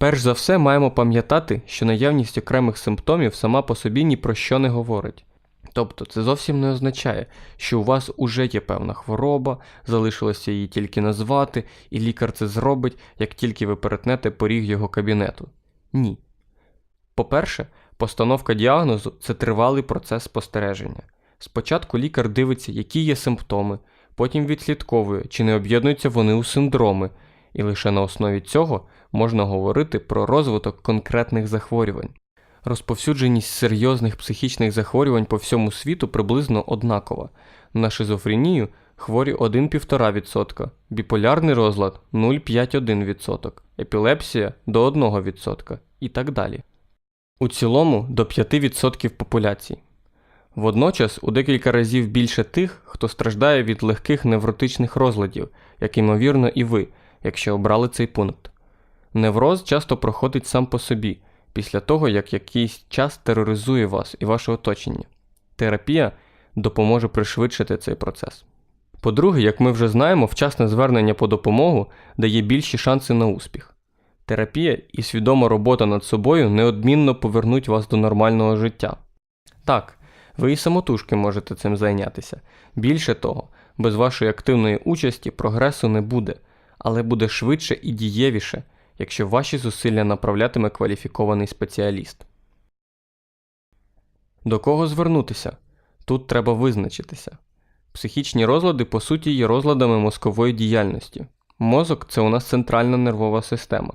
Перш за все, маємо пам'ятати, що наявність окремих симптомів сама по собі ні про що не говорить. Тобто це зовсім не означає, що у вас уже є певна хвороба, залишилося її тільки назвати, і лікар це зробить, як тільки ви перетнете поріг його кабінету. Ні. По-перше, постановка діагнозу це тривалий процес спостереження. Спочатку лікар дивиться, які є симптоми, потім відслідковує, чи не об'єднуються вони у синдроми, і лише на основі цього можна говорити про розвиток конкретних захворювань. Розповсюдженість серйозних психічних захворювань по всьому світу приблизно однакова. На шизофренію хворі 1,5%, біполярний розлад 0,5-1%, епілепсія до 1% і так далі. У цілому до 5% популяції. Водночас у декілька разів більше тих, хто страждає від легких невротичних розладів, як ймовірно і ви, якщо обрали цей пункт. Невроз часто проходить сам по собі, після того, як якийсь час тероризує вас і ваше оточення. Терапія допоможе пришвидшити цей процес. По-друге, як ми вже знаємо, вчасне звернення по допомогу дає більші шанси на успіх. Терапія і свідома робота над собою неодмінно повернуть вас до нормального життя. Так, ви і самотужки можете цим зайнятися. Більше того, без вашої активної участі прогресу не буде, але буде швидше і дієвіше, якщо ваші зусилля направлятиме кваліфікований спеціаліст. До кого звернутися? Тут треба визначитися. Психічні розлади, по суті, є розладами мозкової діяльності. Мозок це у нас центральна нервова система.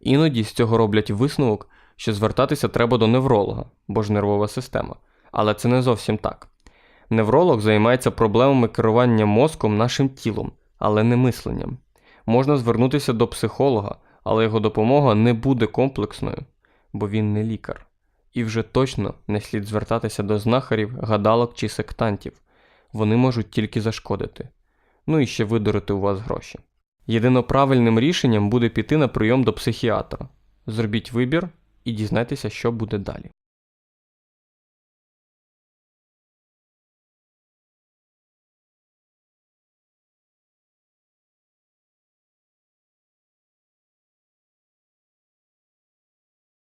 Іноді з цього роблять висновок, що звертатися треба до невролога, бо ж нервова система. Але це не зовсім так. Невролог займається проблемами керування мозком нашим тілом, але не мисленням. Можна звернутися до психолога, але його допомога не буде комплексною, бо він не лікар. І вже точно не слід звертатися до знахарів, гадалок чи сектантів. Вони можуть тільки зашкодити. Ну і ще видурити у вас гроші. Єдино правильним рішенням буде піти на прийом до психіатра. Зробіть вибір і дізнайтеся, що буде далі.